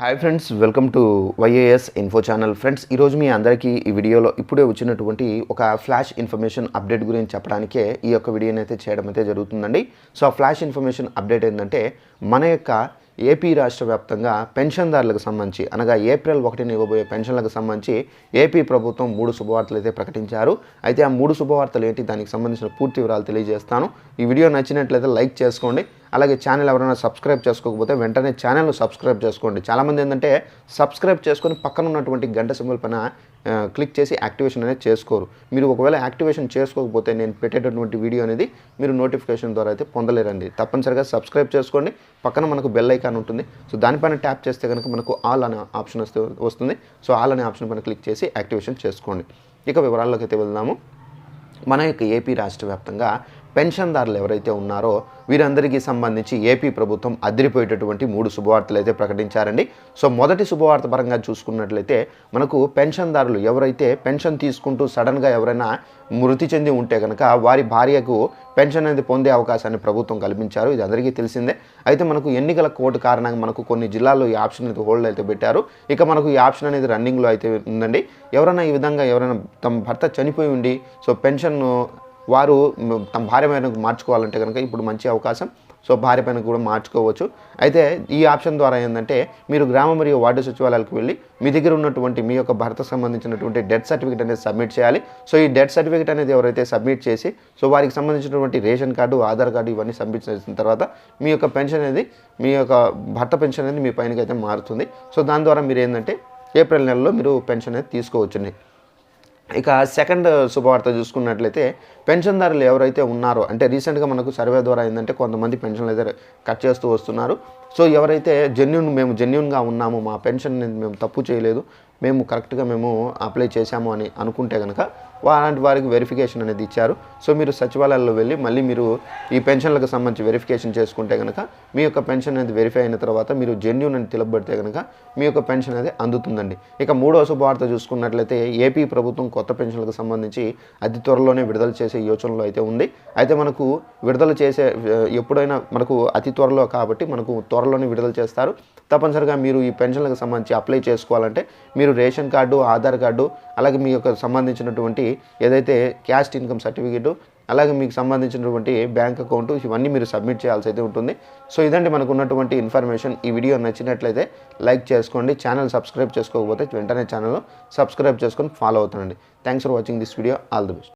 Hi friends welcome to YAS info channel friends ఈరోజు మీ అందరికీ ఈ వీడియోలో ఇప్పుడే వచ్చినటువంటి ఒక ఫ్లాష్ ఇన్ఫర్మేషన్ అప్డేట్ గురించి చెప్పడానికే ఈ యొక్క వీడియోని అయితే చేయడం అయితే జరుగుతుందండి. సో ఆ ఫ్లాష్ ఇన్ఫర్మేషన్ అప్డేట్ ఏంటంటే మన యొక్క ఏపీ రాష్ట్ర వ్యాప్తంగా పెన్షన్దారులకు సంబంధించి అనగా ఏప్రిల్ ఒకటిని ఇవ్వబోయే పెన్షన్లకు సంబంధించి ఏపీ ప్రభుత్వం మూడు శుభవార్తలు అయితే ప్రకటించారు. అయితే ఆ మూడు శుభవార్తలు ఏంటి దానికి సంబంధించిన పూర్తి వివరాలు తెలియజేస్తాను. ఈ వీడియో నచ్చినట్లయితే లైక్ చేసుకోండి. అలాగే ఛానల్ ఎవరైనా సబ్స్క్రైబ్ చేసుకోకపోతే వెంటనే ఛానల్ను సబ్స్క్రైబ్ చేసుకోండి. చాలామంది ఏంటంటే సబ్స్క్రైబ్ చేసుకొని పక్కన ఉన్నటువంటి గంట సింబల్ పైన క్లిక్ చేసి యాక్టివేషన్ అనేది చేసుకోరు. మీరు ఒకవేళ యాక్టివేషన్ చేసుకోకపోతే నేను పెట్టేటటువంటి వీడియో అనేది మీరు నోటిఫికేషన్ ద్వారా అయితే పొందలేరండి. తప్పనిసరిగా సబ్స్క్రైబ్ చేసుకోండి. పక్కన మనకు బెల్ ఐకాన్ ఉంటుంది. సో దానిపైన ట్యాప్ చేస్తే కనుక మనకు ఆల్ అనే ఆప్షన్ వస్తే వస్తుంది. సో ఆల్ అనే ఆప్షన్ పైన క్లిక్ చేసి యాక్టివేషన్ చేసుకోండి. ఇక వివరాల్లోకి అయితే వెళ్దాము. మన యొక్క ఏపీ రాష్ట్ర వ్యాప్తంగా పెన్షన్దారులు ఎవరైతే ఉన్నారో వీరందరికీ సంబంధించి ఏపీ ప్రభుత్వం అదిరిపోయేటటువంటి మూడు శుభవార్తలు అయితే ప్రకటించారండి. సో మొదటి శుభవార్త పరంగా చూసుకున్నట్లయితే మనకు పెన్షన్దారులు ఎవరైతే పెన్షన్ తీసుకుంటూ సడన్గా ఎవరైనా మృతి చెంది ఉంటే కనుక వారి భార్యకు పెన్షన్ అనేది పొందే అవకాశాన్ని ప్రభుత్వం కల్పించారు. ఇది అందరికీ తెలిసిందే. అయితే మనకు ఎన్నికల కోడ్ కారణంగా మనకు కొన్ని జిల్లాల్లో ఈ ఆప్షన్ అయితే హోల్డ్ అయితే పెట్టారు. ఇక మనకు ఈ ఆప్షన్ అనేది రన్నింగ్లో అయితే ఉందండి. ఎవరైనా ఈ విధంగా ఎవరైనా తమ భర్త చనిపోయి ఉండి సో పెన్షన్ వారు తమ భార్య పైన మార్చుకోవాలంటే కనుక ఇప్పుడు మంచి అవకాశం. సో భార్య పైన కూడా మార్చుకోవచ్చు. అయితే ఈ ఆప్షన్ ద్వారా ఏంటంటే మీరు గ్రామ మరియు వార్డు సచివాలయాలకు వెళ్ళి మీ దగ్గర ఉన్నటువంటి మీ యొక్క భర్తకు సంబంధించినటువంటి డెత్ సర్టిఫికేట్ అనేది సబ్మిట్ చేయాలి. సో ఈ డెత్ సర్టిఫికేట్ అనేది ఎవరైతే సబ్మిట్ చేసి సో వారికి సంబంధించినటువంటి రేషన్ కార్డు ఆధార్ కార్డు ఇవన్నీ సబ్మిట్ చేసిన తర్వాత మీ యొక్క పెన్షన్ అనేది మీ యొక్క భర్త పెన్షన్ అనేది మీ పైనకైతే మారుతుంది. సో దాని ద్వారా మీరు ఏంటంటే ఏప్రిల్ నెలలో మీరు పెన్షన్ అనేది తీసుకోవచ్చు ఇక సెకండ్ శుభవార్త చూసుకున్నట్లయితే పెన్షన్దారులు ఎవరైతే ఉన్నారో అంటే రీసెంట్గా మనకు సర్వే ద్వారా ఏంటంటే కొంతమంది పెన్షన్లు అయితే కట్ చేస్తూ వస్తున్నారు. సో ఎవరైతే జెన్యున్ మేము జెన్యున్గా ఉన్నాము మా పెన్షన్ మేము తప్పు చేయలేదు మేము కరెక్ట్గా మేము అప్లై చేశాము అని అనుకుంటే కనుక అలాంటి వారికి వెరిఫికేషన్ అనేది ఇచ్చారు. సో మీరు సచివాలయాల్లో వెళ్ళి మళ్ళీ మీరు ఈ పెన్షన్లకు సంబంధించి వెరిఫికేషన్ చేసుకుంటే కనుక మీ యొక్క పెన్షన్ అనేది వెరిఫై అయిన తర్వాత మీరు జెన్యున్ అని తెలబడితే కనుక మీ యొక్క పెన్షన్ అనేది అందుతుందండి. ఇక మూడో శుభవార్త చూసుకున్నట్లయితే ఏపీ ప్రభుత్వం కొత్త పెన్షన్లకు సంబంధించి అతి త్వరలోనే విడుదల చేసే యోచనలో అయితే ఉంది. అయితే మనకు విడుదల చేసే ఎప్పుడైనా మనకు అతి త్వరలో కాబట్టి మనకు త్వరలోనే విడుదల చేస్తారు. తప్పనిసరిగా మీరు ఈ పెన్షన్లకు సంబంధించి అప్లై చేసుకోవాలంటే మీరు రేషన్ కార్డు ఆధార్ కార్డు అలాగే మీ యొక్క సంబంధించినటువంటి ఏదైతే క్యాస్ట్ ఇన్కమ్ సర్టిఫికేటు అలాగే మీకు సంబంధించినటువంటి బ్యాంక్ అకౌంట్ ఇవన్నీ మీరు సబ్మిట్ చేయాల్సి అయితే ఉంటుంది. సో ఇదండి మనకు ఉన్నటువంటి ఇన్ఫర్మేషన్. ఈ వీడియో నచ్చినట్లయితే లైక్ చేసుకోండి. ఛానల్ సబ్స్క్రైబ్ చేసుకోకపోతే వెంటనే ఛానల్ సబ్స్క్రైబ్ చేసుకొని ఫాలో అవుతానండి thanks for watching this video. All the best.